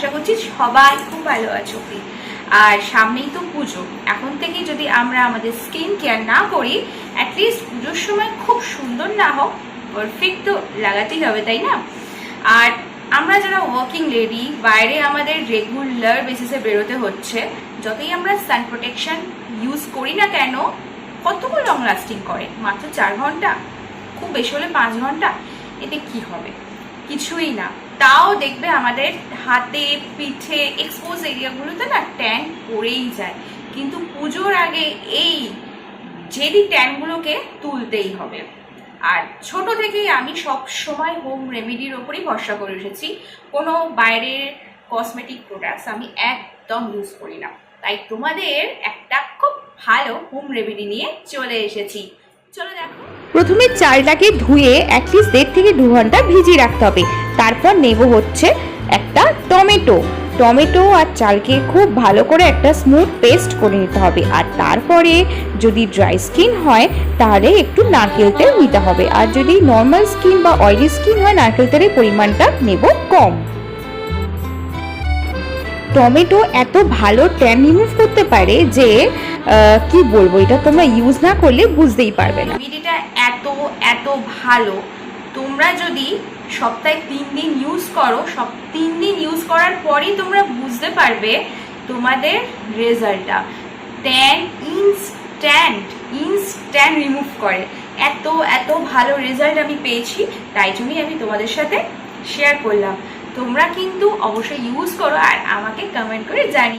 আশা করছি সবাই খুব ভালো আছো। আর সামনেই তো পুজো। এখন থেকে যদি আমরা আমাদের স্কিন কেয়ার না করি অ্যাটলিস্ট পুজোর সময় খুব সুন্দর না হোক পারফেক্ট তো লাগাতেই হবে, তাই না? আর আমরা যারা ওয়ার্কিং লেডি বাইরে আমাদের রেগুলার বেসিসে বেরোতে হচ্ছে, যতই আমরা সান প্রোটেকশন ইউজ করি না কেন কতক্ষণ লং লাস্টিং করে? মাত্র চার ঘণ্টা? খুব বেশি হলে পাঁচ ঘণ্টা? এতে কি হবে? কিছুই না। তাও দেখবে আমাদের হাতে, পিঠে এক্সপোজ এরিয়াগুলোতে না ট্যান পড়েই যায়। কিন্তু পুজোর আগে এই জেদি ট্যানগুলোকে তুলতেই হবে। আর ছোট থেকেই আমি সব সময় হোম রেমেডির ওপরই ভরসা করে এসেছি। কোনো বাইরের কসমেটিক প্রোডাক্টস আমি একদম ইউজ করি না। তাই তোমাদের একটা খুব ভালো হোম রেমেডি নিয়ে চলে এসেছি। চলো দেখো। প্রথমে চালটাকে ধুয়ে অ্যাটলিস্ট দেড় থেকে দু ঘণ্টা ভিজিয়ে রাখতে হবে। তারপর নেব হচ্ছে একটা টমেটো। টমেটো আর চালকে খুব ভালো করে একটা স্মুথ পেস্ট করে নিতে হবে। আর তারপরে যদি ড্রাই স্কিন হয়, তাহলে একটু নারকেল তেল নিতে হবে। আর যদি নর্মাল স্কিন বা অয়েলি স্কিন হয়, নারকেল তেলের পরিমাণটা নেব কম। টমেটো এত ভালো ট্যান রিমুভ করতে পারে যে কি বলব, এটা তোমরা ইউজ না করলে বুঝতেই পারবে না। রেমেডিটা এত এত ভালো। তোমরা যদি সপ্তাহে তিন দিন ইউজ করো সব তিন দিন ইউজ করার পরই তোমরা বুঝতে পারবে তোমাদের রেজাল্টটা ট্যান ইনস্ট্যান্ট ইনস্ট্যান্ট রিমুভ করে। এত এত ভালো রেজাল্ট আমি পেয়েছি, তাই জন্যই আমি তোমাদের সাথে শেয়ার করলাম। তোমরা কিন্তু অবশ্যই ইউজ করো আর আমাকে কমেন্ট করে জানি